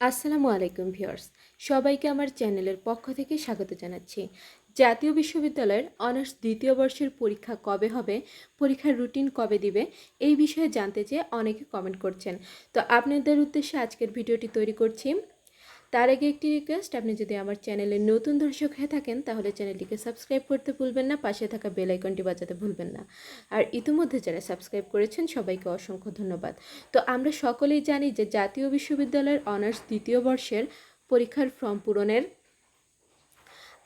আসসালামু আলাইকুম ভিউয়ার্স। সবাইকে আমার চ্যানেলের পক্ষ থেকে স্বাগত জানাচ্ছি। জাতীয় বিশ্ববিদ্যালয়ের অনার্স দ্বিতীয় বর্ষের পরীক্ষা কবে হবে, পরীক্ষার রুটিন কবে দিবে, এই বিষয়ে জানতে চেয়ে অনেকে কমেন্ট করছেন। তো আপনাদের উদ্দেশ্যে আজকের ভিডিওটি তৈরি করছি। তার আগে একটি রিকোয়েস্ট আপনি যদি আমার চ্যানেলে নতুন দর্শক হয়ে থাকেন, তাহলে চ্যানেলটিকে সাবস্ক্রাইব করতে ভুলবেন না, পাশে থাকা বেল আইকনটি বাজাতে ভুলবেন না। আর ইতিমধ্যে যারা সাবস্ক্রাইব করেছেন, সবাইকে অসংখ্য ধন্যবাদ। তো আমরা সকলেই জানি যে জাতীয় বিশ্ববিদ্যালয়ের অনার্স দ্বিতীয় বর্ষের পরীক্ষার ফর্ম পূরণের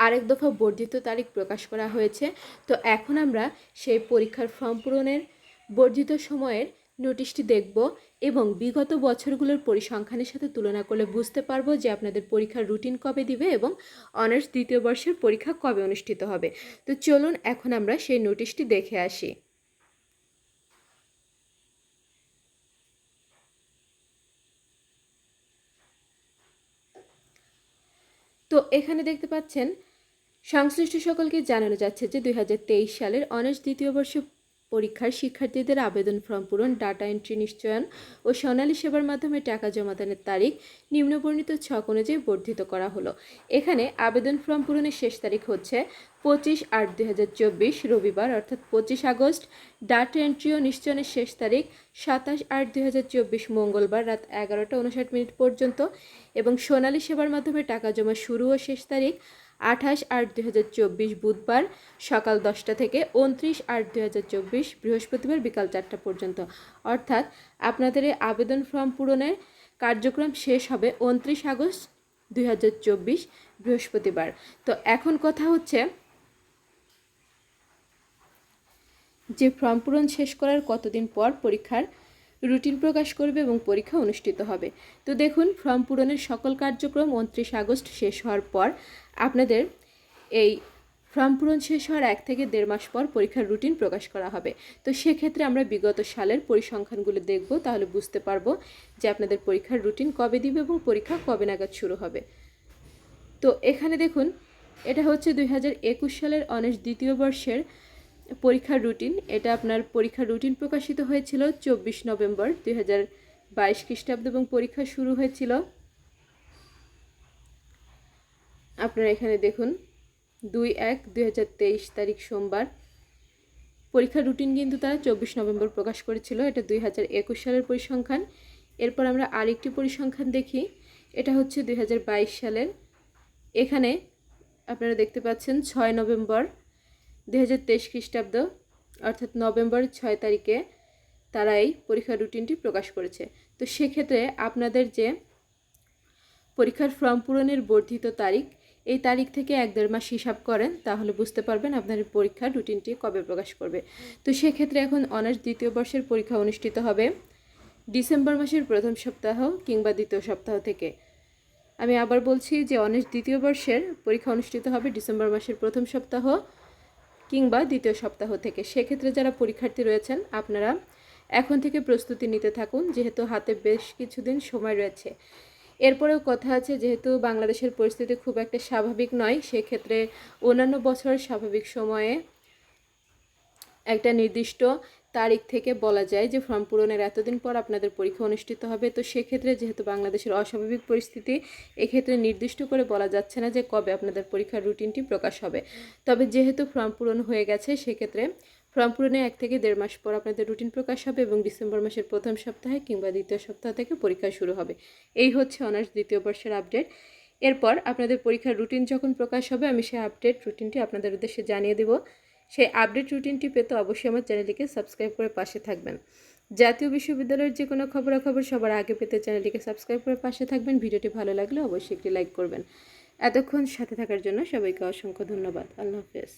আরেক দফা বর্ধিত তারিখ প্রকাশ করা হয়েছে। তো এখন আমরা সেই পরীক্ষার ফর্ম পূরণের বর্ধিত সময়ের নোটিশটি দেখব এবং বিগত বছরগুলোর পরিসংখ্যানের সাথে তুলনা করলে বুঝতে পারব যে আপনাদের পরীক্ষার রুটিন কবে দিবে এবং অনার্স দ্বিতীয় বর্ষের পরীক্ষা কবে অনুষ্ঠিত হবে। তো চলুন এখন আমরা সেই নোটিশটি দেখে আসি। তো এখানে দেখতে পাচ্ছেন, সংশ্লিষ্ট সকলকে জানানো যাচ্ছে যে দুই হাজার তেইশ সালের অনার্স দ্বিতীয় বর্ষ পরীক্ষার শিক্ষার্থীদের আবেদন ফর্ম পূরণ, ডাটা এন্ট্রি নিশ্চয়ন ও সোনালী সেবার মাধ্যমে টাকা জমাদানের তারিখ নিম্নবর্ণিত ছক অনুযায়ী বর্ধিত করা হলো। এখানে আবেদন ফর্ম পূরণের শেষ তারিখ হচ্ছে পঁচিশ আট দুই রবিবার অর্থাৎ পঁচিশ আগস্ট। ডাটা এন্ট্রি ও নিশ্চয়নের শেষ তারিখ সাতাশ আট দুই মঙ্গলবার রাত এগারোটা উনষাট মিনিট পর্যন্ত এবং সোনালী সেবার মাধ্যমে টাকা জমা শুরু ও শেষ তারিখ আঠাশ আট দুই বুধবার সকাল দশটা থেকে উনত্রিশ আট দুই বৃহস্পতিবার বিকাল চারটা পর্যন্ত। অর্থাৎ আপনাদের এই আবেদন ফর্ম পূরণের কার্যক্রম শেষ হবে উনত্রিশ আগস্ট দুই হাজার চব্বিশ বৃহস্পতিবার। তো এখন কথা হচ্ছে যে ফর্ম পূরণ শেষ করার কতদিন পর পরীক্ষার রুটিন প্রকাশ করবে এবং পরীক্ষা অনুষ্ঠিত হবে। তো দেখুন, ফর্ম পূরণের সকল কার্যক্রম উনত্রিশ আগস্ট শেষ হওয়ার পর আপনাদের এই ফর্ম পূরণ শেষ হওয়ার এক থেকে দেড় মাস পর পরীক্ষার রুটিন প্রকাশ করা হবে। তো সেক্ষেত্রে আমরা বিগত সালের পরিসংখ্যানগুলো দেখব, তাহলে বুঝতে পারব যে আপনাদের পরীক্ষার রুটিন কবে দিবে এবং পরীক্ষা কবে নাগাদ শুরু হবে। তো এখানে দেখুন, এটা হচ্ছে দু হাজার একুশ সালের অনার্স দ্বিতীয় বর্ষের পরীক্ষার রুটিন, এটা আপনার পরীক্ষার রুটিন প্রকাশিত হয়েছিল চব্বিশ নভেম্বর দুই হাজার বাইশ খ্রিস্টাব্দ এবং পরীক্ষা শুরু হয়েছিল। আপনারা এখানে দেখুন, দুই এক দুই হাজার তেইশ তারিখ সোমবার। পরীক্ষার রুটিন কিন্তু তারা চব্বিশ নভেম্বর প্রকাশ করেছিল, এটা দুই হাজার একুশ সালের পরিসংখ্যান। এরপর আমরা আরেকটি পরিসংখ্যান দেখি, এটা হচ্ছে দুই হাজার বাইশ সালের। এখানে আপনারা দেখতে পাচ্ছেন ছয় নভেম্বর দু হাজার তেইশ খ্রিস্টাব্দ, অর্থাৎ নভেম্বর ছয় তারিখে তারা এই পরীক্ষার রুটিনটি প্রকাশ করেছে। তো সেক্ষেত্রে আপনাদের যে পরীক্ষার ফর্ম পূরণের বর্ধিত তারিখ, এই তারিখ থেকে এক দেড় মাস হিসাব করেন, তাহলে বুঝতে পারবেন আপনার পরীক্ষার রুটিনটি কবে প্রকাশ করবে। তো সেক্ষেত্রে এখন অনার্স দ্বিতীয় বর্ষের পরীক্ষা অনুষ্ঠিত হবে ডিসেম্বর মাসের প্রথম সপ্তাহ কিংবা দ্বিতীয় সপ্তাহ থেকে। আমি আবার বলছি যে অনার্স দ্বিতীয় বর্ষের পরীক্ষা অনুষ্ঠিত হবে ডিসেম্বর মাসের প্রথম সপ্তাহ। কিংবা দ্বিতীয় সপ্তাহ থেকে। সেক্ষেত্রে যারা পরীক্ষার্থী রয়েছেন, আপনারা এখন থেকে প্রস্তুতি নিতে থাকুন, যেহেতু হাতে বেশ কিছুদিন সময় রয়েছে। এরপরেও কথা আছে, যেহেতু বাংলাদেশের পরিস্থিতি খুব একটা স্বাভাবিক নয়, সেক্ষেত্রে অন্যান্য বছরের স্বাভাবিক সময়ে একটা নির্দিষ্ট তারিখ থেকে বলা যায় যে ফর্ম পূরণের এতদিন পর আপনাদের পরীক্ষা অনুষ্ঠিত হবে। তো সেক্ষেত্রে যেহেতু বাংলাদেশের অস্বাভাবিক পরিস্থিতি, এক্ষেত্রে নির্দিষ্ট করে বলা যাচ্ছে না যে কবে আপনাদের পরীক্ষার রুটিনটি প্রকাশ হবে। তবে যেহেতু ফর্ম পূরণ হয়ে গেছে, সেক্ষেত্রে ফর্ম পূরণে এক থেকে দেড় মাস পর আপনাদের রুটিন প্রকাশ হবে এবং ডিসেম্বর মাসের প্রথম সপ্তাহে কিংবা দ্বিতীয় সপ্তাহ থেকে পরীক্ষা শুরু হবে। এই হচ্ছে অনার্স দ্বিতীয় বর্ষের আপডেট। এরপর আপনাদের পরীক্ষার রুটিন যখন প্রকাশ হবে, আমি সেই আপডেট রুটিনটি আপনাদের উদ্দেশ্যে জানিয়ে দেবো। সেই আপডেট রুটিনটি পেতে অবশ্যই আমার চ্যানেলটিকে সাবস্ক্রাইব করে পাশে থাকবেন। জাতীয় বিশ্ববিদ্যালয়ের যে কোনো খবরাখবর সবার আগে পেতে চ্যানেলটিকে সাবস্ক্রাইব করে পাশে থাকবেন। ভিডিওটি ভালো লাগলে অবশ্যই একটি লাইক করবেন। এতক্ষণ সাথে থাকার জন্য সবাইকে অসংখ্য ধন্যবাদ। আল্লাহ হাফেজ।